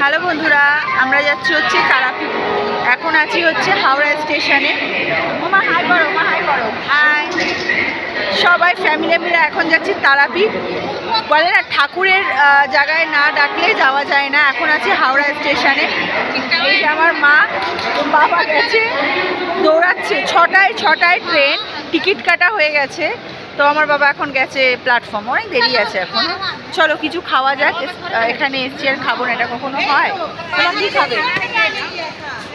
Hello বন্ধুরা আমরা যাচ্ছি হচ্ছে তারাপীঠ। এখন আছি হচ্ছে হাওড়া স্টেশনে। ওমা হাই করো ওমা হাই করো। হাই। সবাই ফ্যামিলি মিলে এখন যাচ্ছি তারাপীঠ। বলে না ঠাকুরের জায়গায় না ডাকলে যাওয়া যায় না। এখন আছি হাওড়া স্টেশনে। এই আমার মা বাবা গেছে দৌড়াচ্ছে। ছটায় ছটায় ট্রেন টিকিট কাটা হয়ে গেছে। তো আমার বাবা এখন গেছে প্ল্যাটফর্ম অনেক দেরি আছে এখন। চলো কিছু খাওয়া যাক। এখানে এসছি আর খাব না এটা কখনো হয়? খাবে?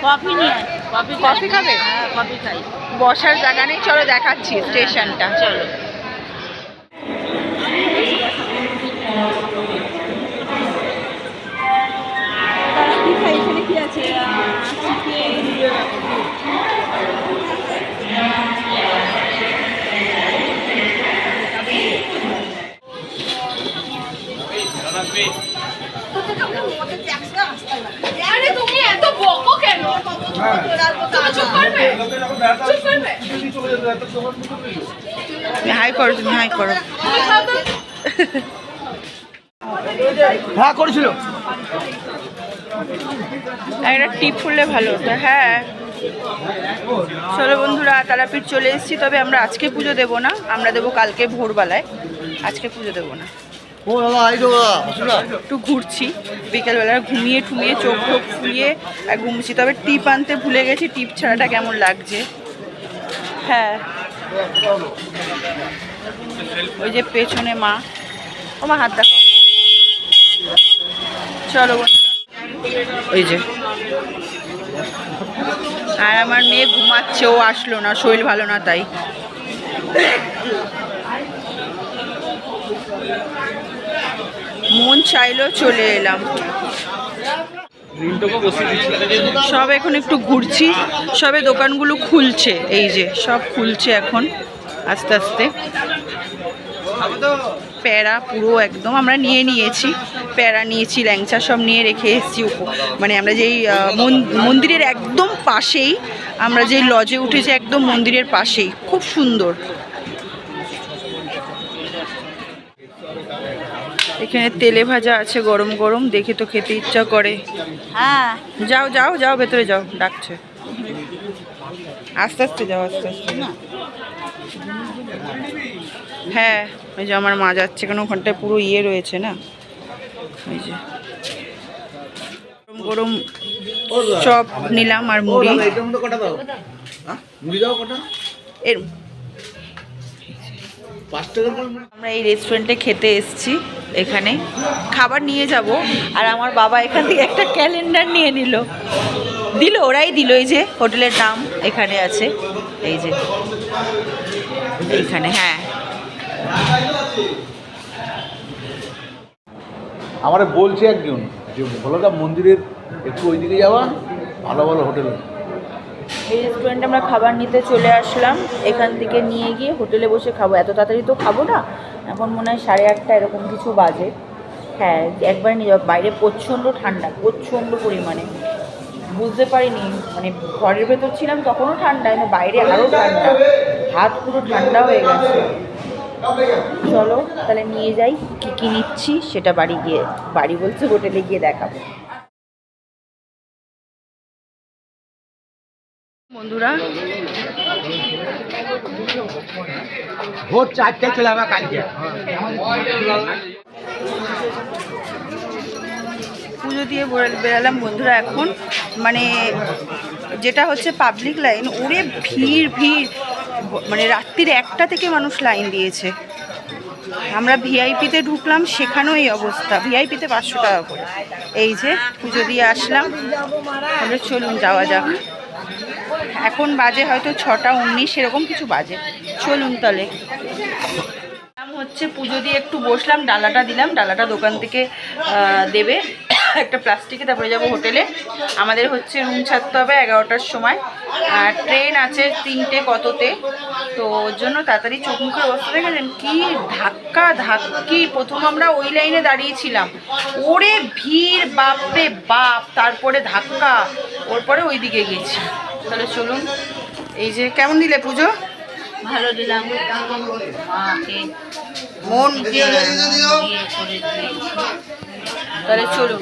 কফি নিয়ে কফি কফি খাবে? হ্যাঁ কফি খাই। বসার জায়গা নেই চলো দেখাচ্ছি স্টেশনটা চলো। হাই করো তুমি হাই করো তুমি খাও তো। হ্যাঁ করেছিল। একটা টিপ ফুললে ভালো হতো হ্যাঁ। চলো বন্ধুরা, তারাপীঠ চলে এসেছি, তবে আমরা আজকে পুজো দেবো না, আমরা দেবো কালকে ভোরবেলায়। আজকে পুজো দেবো না। ও এই তো একটু ঘুরছি। বিকেলবেলা ঘুমিয়ে ঠুমিয়ে চোখ টোক ফুলিয়ে আর ঘুমছি। তবে টিপ আনতে ভুলে গেছি টিপ ছাড়াটা কেমন লাগছে? হ্যাঁ। ওই যে পেছনে মা। ও মা হাত দেখো চলো ওই যে। আর আমার মেয়ে ঘুমাচ্ছে ও আসলো না শরীর ভালো না তাই। মন চাইলো চলে এলাম। সব এখন একটু ঘুরছি সবে দোকানগুলো খুলছে এই যে সব খুলছে এখন আস্তে আস্তে। প্যারা পুরো একদম আমরা নিয়ে নিয়েছি প্যারা নিয়েছি ল্যাংচা সব নিয়ে রেখে এসেছি মানে আমরা যেই মন- মন্দিরের একদম পাশেই আমরা যেই লজে উঠেছি একদম মন্দিরের পাশেই খুব সুন্দর। এখানে তেলে ভাজা আছে গরম গরম। দেখে তো খেতে ইচ্ছা করে। হ্যাঁ। যাও যাও যাও ভেতরে যাও ডাকছে। আস্তে আস্তে যাও আস্তে আস্তে। হ্যাঁ ওই যে আমার মা যাচ্ছে কেন ওখানটায় পুরো ইয়ে রয়েছে না? ওই যে। গরম গরম চপ নিলাম আর মুড়ি। এটার পাঁচ আমরা এই রেস্টুরেন্টে খেতে এসেছি এখানে। খাবার নিয়ে যাব আর আমার বাবা এখান থেকে একটা ক্যালেন্ডার নিয়ে নিল। দিল ওরাই দিল এই যে হোটেলের নাম এখানে আছে। এই যে এইখানে হ্যাঁ। আমার বলছে একজন যে ভোলাদা মন্দিরের একটু ওইদিকে যাওয়া ভালো ভালো হোটেল। আছে। এই রেস্টুরেন্টে আমরা খাবার নিতে চলে আসলাম। এখান থেকে নিয়ে গিয়ে হোটেলে বসে খাব। এত তাড়াতাড়ি তো খাব না। এখন মনে হয় সাড়ে আটটা, এরকম কিছু বাজে। হ্যাঁ একবার নিয়ে যাব। বাইরে প্রচণ্ড ঠান্ডা, প্রচণ্ড পরিমাণে। বুঝতে পারিনি মানে ঘরের ভেতর ছিলাম তখনও ঠান্ডা কিন্তু বাইরে আরও ঠান্ডা। হাত পুরো ঠান্ডা হয়ে গেছে। চলো, তাহলে নিয়ে যাই। কী কী নিচ্ছি সেটা বাড়ি গিয়ে, বাড়ি বলছে হোটেলে গিয়ে দেখাবো। বন্ধুরা। ভোর চলে যাবে কালকে। পুজো দিয়ে বেরালাম বন্ধুরা এখন। মানে যেটা হচ্ছে পাবলিক লাইন ওরে ভিড় ভিড়। মানে রাত্রির একটা থেকে মানুষ লাইন দিয়েছে। আমরা ভিআইপিতে ঢুকলাম সেখানেও এই অবস্থা। ভিআইপিতে পাঁচশো টাকা করে। এই যে পুজো দিয়ে আসলাম। আমরা চলুন যাওয়া যাক। এখন বাজে হয়তো ছটা উনিশ, এরকম কিছু বাজে। চলুন তাহলে। হচ্ছে পুজো দিয়ে একটু বসলাম, ডালাটা দিলাম, ডালাটা দোকান থেকে দেবে। একটা প্লাস্টিকে, তারপরে যাব হোটেলে। আমাদের হচ্ছে রুম ছাড়তে হবে এগারোটার সময়। আর ট্রেন আছে তিনটে কততে। তো ওর জন্য তাড়াতাড়ি চোখ মুখের অবস্থা দেখেছেন কি ধাক্কা, ধাক্কি। প্রথম আমরা ওই লাইনে দাঁড়িয়েছিলাম। ওরে ভিড়, বাপরে বাপ। তারপরে ধাক্কা। ওর পরে ওই দিকে গেছি। তাহলে চলুন। এই যে কেমন দিলে পুজো? ভালো দিলাম মন দিয়ে তাহলে চলুন।